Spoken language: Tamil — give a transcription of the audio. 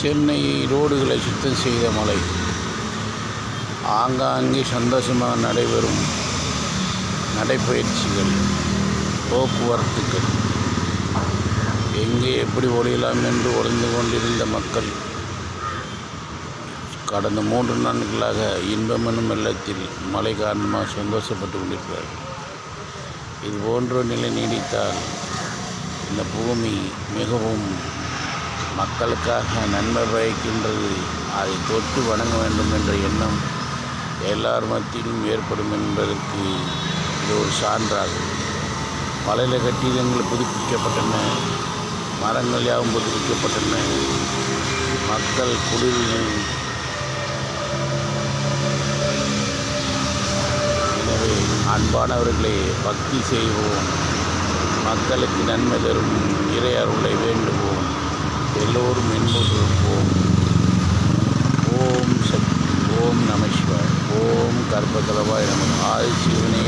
சென்னை ரோடுகளை சுத்தம் செய்த மழை ஆங்காங்கே சந்தோஷமாக நடைபெறும் நடைப்பயிற்சிகள் போக்குவரத்துகள். எங்கே எப்படி ஒழியலாம் என்று ஒளிந்து கொண்டிருந்த மக்கள். கடந்த மூன்று நாட்களாக இன்பம் என்னும் வெள்ளத்தில் மழை காரணமாக சந்தோஷப்பட்டு கொண்டிருக்கிறார்கள். இது போன்ற நிலை நீடித்தால் இந்த பூமி மிகவும் மக்களுக்காக நன்மை பயக்கின்றது. அதை தொட்டு வணங்க வேண்டும் என்ற எண்ணம் எல்லார் மத்தியிலும் ஏற்படும் என்பதற்கு இது ஒரு சான்றாகும். பழைய கட்டிடங்கள் புதுப்பிக்கப்பட்டன மரங்கள் யாவும் புதுப்பிக்கப்பட்டன. மக்கள் குடிநீர் எனவே அன்பானவர்களே பக்தி செய்வோம். மக்களுக்கு நன்மை தரும் இறையார் உள்ளே வேண்டும். எல்லோரும் இன்புற்றிருப்போம் ஓம் சக்தி ஓம் நம சிவாய் ஓம் கர்ப்பகலவாய் நம. ஆதி சிவனே